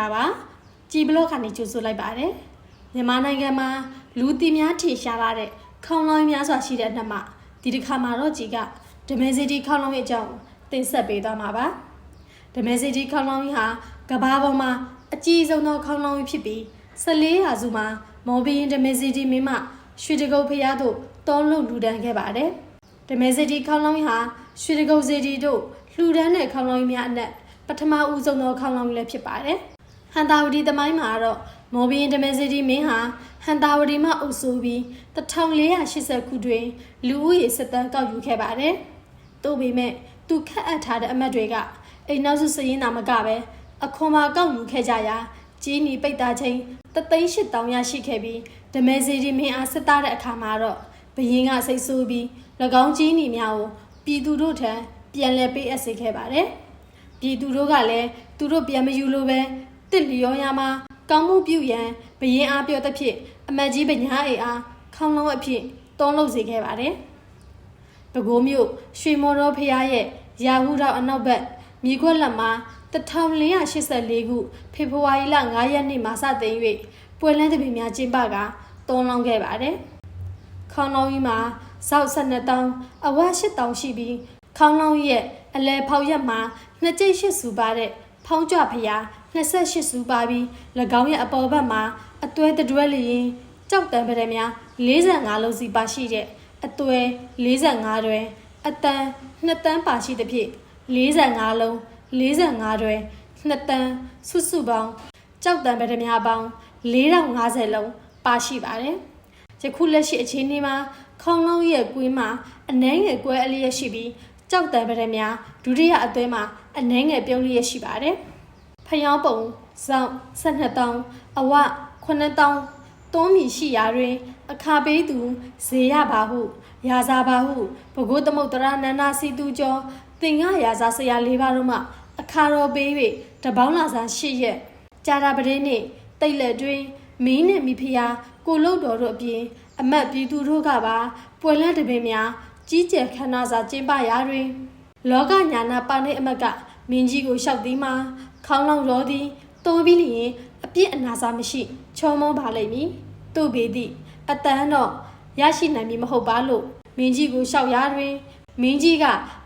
္ဂလာပါကြည်ဘလော့ကနေကြိုဆိုလိုက်ပါတယ်မြန်မာနိုင်ငံမှာလူတီများထင်ရှားလာတဲ့ခေါင်းလောင်းများစွာရှိတဲ့နှစ်မှာဒီတစ်ခါမှာတော့ကြည်ကဒမဲစီတီခေါင်းလောင်းရဲ့အကြောင်းတင်ဆက်ပေးသွားမှာပါဒမဲစီတီခေါင်းလောင်းဟာကဘာပေါ်မှာအကြီးဆုံးသောခေါင်းလောင်းဖြစ်ပြီး14ရာစုမှာမော်ဘီယင်ဒမဲစီတီမင်းမရွှေတကုတ်ဖျားတို့တောလုံလူဒန်းခဲ့ပါတယ်ဒမဲစီတီခေါင်းလောင်းဟာရွှေတကုတ်စီတီတို့လှူဒန်းတဲ့ခေါင်းလောင်းများအနက်ပထမဦးဆုံးသောခေါင်းလောင်းလည်းဖြစ်ပါတယ် ဟန်တာဝတီသမိုင်းမှာတော့မော်ဘီယင်ဒမဲစီတီမင်းဟာဟန်တာဝတီမှအုပ်စိုးပြီး1480ခုတွင်လူဦးရေစစ်တမ်းကောက်ယူခဲ့ပါတယ်။သို့ပေမဲ့သူခက်အပ်ထားတဲ့အမတ်တွေကအိမ်နောက်စုစည်ရင်းသာမကပဲအခွန်မှာကောက်ယူခဲ့ကြရာကြီးနီပိတ်တာချင်းတသိန်း၈တောင်ရရှိခဲ့ပြီးဓမဲစီဒီမင်းအားစစ်သားတဲ့အခါမှာတော့ဘရင်ကစိတ်ဆိုးပြီး၎င်းကြီးနီများကိုပြည်သူတို့ထံပြန်လည်ပေးအပ်စေခဲ့ပါတယ်။ပြည်သူတို့ကလည်းသူတို့ပြန်မယူလို့ပဲ တစ်လျောရမှာကောင်းမှုပြုရန်ဘရင်အားပြောသဖြင့်အမတ်ကြီးပညာအေအားခေါင်းလုံးအဖြစ်တုံးလုပ်စေခဲ့ပါတယ်။ပဲခူးမြို့ရွှေမော်တော်ဖရားရဲ့ရာဟုတော်အနောက်ဘက်မြေခွက်လက်မှာ1484ခုဖေဖော်ဝါရီလ9ရက်နေ့မှာစတင်၍ပွဲလန်းသဘင်များကျင်းပကတုံးလောင်းခဲ့ပါတယ်။ခေါင်းလောင်းကြီးမှာဇောက်12တောင်းအဝတ်8တောင်းရှိပြီးခေါင်းလောင်းရဲ့အလဲဖောက်ရက်မှာနှစ်ကျိတ်ရှစ်စုပါတဲ့ဖောင်းကြဖရား 28စုပါပြီး၎င်းရဲ့အပေါ်ဘက်မှာအတွဲတတွဲလျင်ကြောက်တံပရများ45လုံးစီပါရှိတဲ့အသွဲ45တွဲအတန်2တန်းပါရှိသဖြင့်45လုံး45တွဲ2တန်းစုစုပေါင်းကြောက်တံပရများပေါင်း4050လုံးပါရှိပါတယ်ယခုလက်ရှိအခြေအနေမှာခေါင်းလုံးရဲ့ကွင်းမှာအနှဲငယ်ကွဲအလျက်ရှိပြီးကြောက်တံပရများဒုတိယအသွဲမှာအနှဲငယ်ပြုံးလျက်ရှိပါတယ် ဖျောင်းပုံဇောင်း12တောင်းအဝ9တောင်းတွန်းမီရှိရာတွင် အခါပေးသူဇေယပါဟုရာဇာပါဟုဘဂုသမုတ်တရနန္နာစီသူကျော်သင်္ဃရာဇာဆရာ၄ပါးတို့မှ အခါတော်ပေး၍တပေါင်းလာစာ၈ရက်ကြာတာပတင်းနှင့်တိတ်လက်တွင်မင်းနှင့်မိဖုရားကိုလုတ်တော်တို့အပြင် အမတ်ပြည်သူတို့ကပါပွဲလန့်တပင်များကြီးကျယ်ခမ်းနားစာကျင်းပရာတွင် လောကညာနာပါနေအမတ်ကမင်းကြီးကိုလျှောက်သည်မှာ ခေါင်းလောင်ရောသည်တော်ပြီးလျင်အပြစ်အနာစာမရှိချောမောပါလိမ့်မည်သူ့ပေသည့်အတန်းတော့ရရှိနိုင်မည်မဟုတ်ပါလို့မင်းကြီးကိုလျှောက်ရာတွင်မင်းကြီးက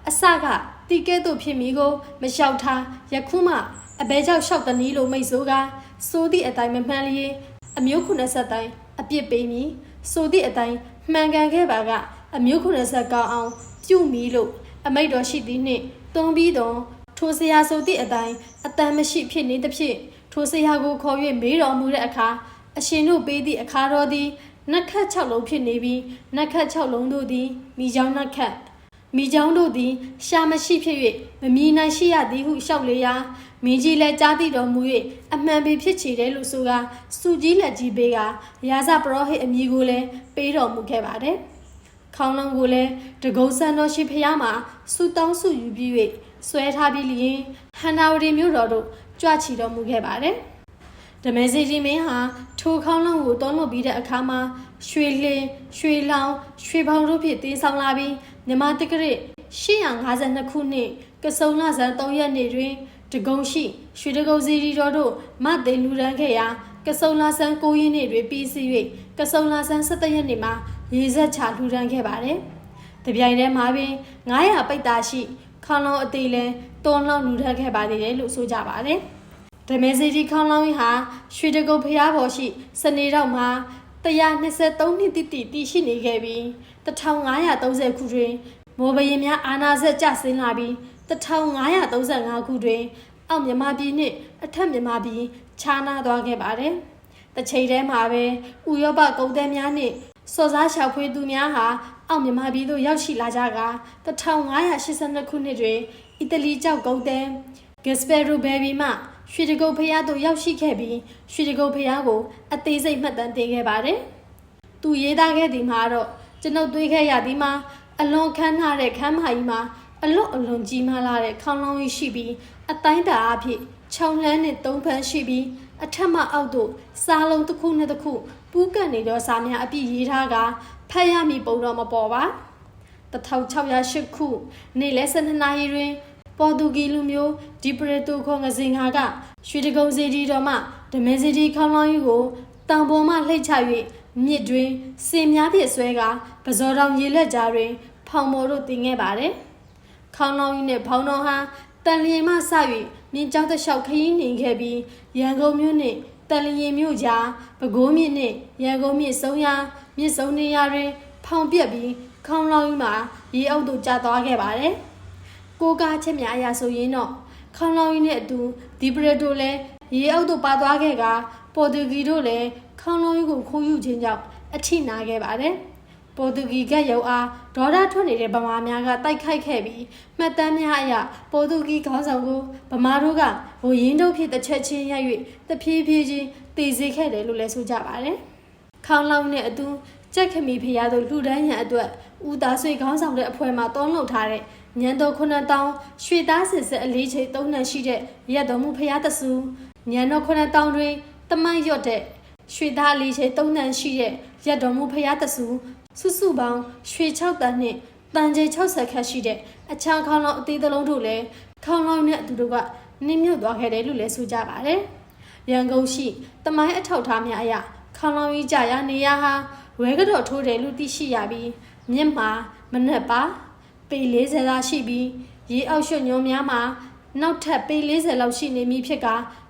အစကတိကဲ့သို့ဖြစ်မိကိုမလျှောက်ထားယခုမှအဘဲကြောင့်လျှောက်တနည်းလိုမိတ်ဆိုကစိုးသည့်အတိုင်းမမှန်လျင်အမျိုး90တိုင်းအပြစ်ပေးမည်ဆိုသည့်အတိုင်းမှန်ကန်ခဲ့ပါကအမျိုး90ကောင်းအောင်ပြုမိလို့အမိတ်တော်ရှိသည်နှင့်တွန်းပြီးတော့ ထိုဆရာဆိုသည့်အတိုင်းအတန်မရှိဖြစ်နေသဖြင့်ထိုဆရာကိုခေါ်၍မေးတော်မူတဲ့အခါအရှင်တို့ပေးသည့်အခါတော်သည်နက်ခတ်6လုံးဖြစ်နေပြီးနက်ခတ်6လုံးတို့သည်မိချောင်းနက်ခတ်မိချောင်းတို့သည် ရှာမရှိဖြစ်၍မမီနိုင်ရှိရသည်ဟုလျှောက်လေရာမင်းကြီးလည်းကြားသိတော်မူ၍အမှန်ပေဖြစ်ချေတယ်လို့ဆိုကစုကြီးလက်ကြီးပေးကရာဇပရောဟိတ်အမည်ကိုလည်းပေးတော်မူခဲ့ပါတယ်။ ခေါင်းလုံးကိုလည်းတကုံဆန်တော်ရှိဖျားမှာစူတောင်းစုယူပြီး၍ဆွဲထားပြီးလျင်ဟန္နာဝတီမြို့တော်တို့ကြွချီတော်မူခဲ့ပါတယ်။ဓမေစီကြီးမင်းဟာထိုခေါင်းလုံးကိုတောင်းလို့ပြီးတဲ့အခါမှာရွှေလင်းရွှေလောင်ရွှေပေါင်တို့ဖြင့်တင်းဆောင်လာပြီးမြမတက္ကရာ852ခုနှစ်ကစုံလဆန်း3ရက်နေ့တွင်တကုံရှိရွှေတကုံစီရီတော်တို့မသိလူရန်ခဲ့ရာကစုံလဆန်း9ရက်နေ့တွင်ပြီးစီး၍ကစုံလဆန်း17ရက်နေ့မှာ ရေဆက်ချလူရန်ခဲ့ပါတယ်။တပြိုင်တည်းမှာပင်900ပိတ်သားရှိခေါင်းလုံးအသေးလဲတွန်းလောင်းလူထက်ခဲ့ပါသေးတယ်လို့ဆိုကြပါတယ်။ဓမေစီတီခေါင်းလောင်းဟာရွှေတကုံဖျားပေါ်ရှိစနေတော့မှာ123နှစ်တိတိတည်ရှိနေခဲ့ပြီး1530ခုတွင်မော်ဘရင်များအာနာဆက်ကျဆင်းလာပြီး1535ခုတွင် အောက်မြန်မာပြည်နှင့်အထက်မြန်မာပြည်ခြားနာသွားခဲ့ပါတယ်။တစ်ချိန်တည်းမှာပဲဥရောပကုန်သည်များနှင့် စော်စားရှာဖွေသူများဟာအောက်မြန်မာပြည်သို့ရောက်ရှိလာကြက1582ခုနှစ်တွင်အီတလီကျောက်ကုန်သည်ဂက်စပယ်ရိုဘယ်ဘီမှရွှေတကုတ်ဖျားသို့ရောက်ရှိခဲ့ပြီးရွှေတကုတ်ဖျားကိုအသေးစိတ်မှတ်တမ်းတင်ခဲ့ပါတယ်။သူရေးသားခဲ့သည်မှာတော့ကျွန်ုပ်တွေးခဲ့ရသည်မှာအလွန်ခမ်းနားတဲ့ခမ်းမကြီးမှာအလွန်အလွန်ကြီးမားလာတဲ့ခေါင်းလောင်းကြီးရှိပြီးအတိုင်းတာအဖြစ်ခြုံလန်းနဲ့သုံးဖန်းရှိပြီးအထက်မှအောက်သို့စားလုံးတစ်ခုနဲ့တစ်ခု ပူးကပ်နေသောစာများအပြည့်ရေးထားကဖတ်ရမည်ပုံတော့မပေါ်ပါ1608ခုနေ့လယ်12နာရီတွင် ပေါ်တူဂီလူမျိုးဒီပရတိုခေါ်ငစင်ငါကရွှေတကုံစီတီတော်မှဓမင်းစီတီခေါင်းလောင်းကြီးကိုတောင်ပေါ်မှလှိတ်ချ၍မြစ်တွင်စင်များဖြင့်ဆွဲကပဇော်တောင်ရေလက်ကြားတွင် ဖောင်မော်တို့တင်ခဲ့ပါတယ်။ခေါင်းလောင်းကြီးနဲ့ဖောင်တော်ဟာတန်လျင်မှစ၍မြင်းကြောက်တဲ့လျှောက်ခရီးနေခဲ့ပြီးရန်ကုန်မြို့နှင့် တန်လျင်မြို့ကြားပဲခူးမြစ်နှင့်ရန်ကုန်မြစ်ဆုံးရာမြစ်ဆုံးနေရာတွင် ဖောင်ပြက်ပြီးခေါင်းလောင်းကြီးမှာရေအုပ်တို့ကျသွားခဲ့ပါတယ်။ကိုကားချက်များအရာဆိုရင်တော့ခေါင်းလောင်းကြီးနဲ့အတူဒီပရတိုလည်းရေအုပ်တို့ပါသွားခဲ့ကပေါ်တူဂီတို့လည်းခေါင်းလောင်းကြီးကိုခိုးယူခြင်းကြောင့်အထိနာခဲ့ပါတယ်။ ပေါ်တူဂီကရုပ်အားဒေါ်လာထွက်နေတဲ့ဗမာများကတိုက်ခိုက်ခဲ့ပြီးမှတ်တမ်းများအရပေါ်တူဂီခေါင်းဆောင်ကိုဗမာတို့ကဟိုရင်းတို့ဖြစ်တစ်ချက်ချင်းရိုက်၍တဖြည်းဖြည်းချင်းတည်စေခဲ့တယ်လို့လည်းဆိုကြပါတယ်။ခေါင်းလောင်းနဲ့အတူကြက်ခမီဖျားတို့လှူဒန်းရန်အတွက်ဦးသားဆွေခေါင်းဆောင်တဲ့အဖွဲ့မှတောင်းလုပ်ထားတဲ့ညံတော်ခုနှစ်တောင်းရွှေသားစစ်စစ်အလေးချိန်သုံးနှံရှိတဲ့ရက်တော်မူဖျားတဆူညံတော်ခုနှစ်တောင်းတွင်တမန်ရွတ်တဲ့ရွှေသားလေးချေသုံးတန်ရှိတဲ့ ရက်တော်မူဖရားတဆူစုစုပေါင်းရွှေ6တန်နဲ့တန်ကျေ60ခတ်ရှိတဲ့အချောင်းခေါင်းလောင်းအသေးသလုံးတို့လည်းခေါင်းလောင်းနဲ့အတူတူကနင်းမြုပ်သွားခဲ့တယ်လို့လည်းဆိုကြပါတယ်။ရန်ကုန်ရှိတမိုင်းအထောက်ထားများအရခေါင်းလောင်းကြီးကြရာနေရာဟာဝဲကတော့ထိုးတယ်လို့သိရှိရပြီးမြင့်မှာမနက်ပါပေ40သာရှိပြီးရေအောက်ရွှွညုံများမှာနောက်ထပ်ပေ40လောက်ရှိနေမည်ဖြစ်က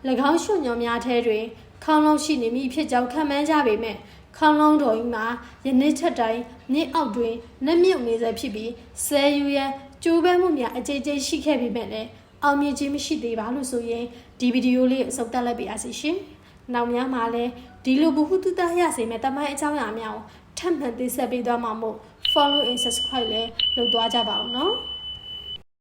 ၎င်းရွှွညုံများထဲတွင်ခေါင်းလုံးရှိနေမည်ဖြစ်ကြောင်းခံမှန်းကြပေမဲ့ ခေါင်းလုံးတော်ကြီးမှာယနေ့ချက်တိုင်းမြင့်အောက်တွင်နှမြုပ်နေစေဖြစ်ပြီးဆယ်ယူရန်ကြိုးပမ်းမှုများအကြိမ်ကြိမ်ရှိခဲ့ပေမဲ့လည်းအောင်မြင်ခြင်းမရှိသေးပါလို့ဆိုရင်ဒီဗီဒီယိုလေးကိုအဆုံးသတ်လိုက်ပါရစေရှင်။နောက်များမှာလည်းဒီလိုဘ ഹു တုတရစေမဲ့တမိုင်းအကြောင်းအရာများကိုထပ်မံသိဆက်ပေးသွားမှာမို့ follow and subscribe လည်းလုပ်သွားကြပါအောင်နော်။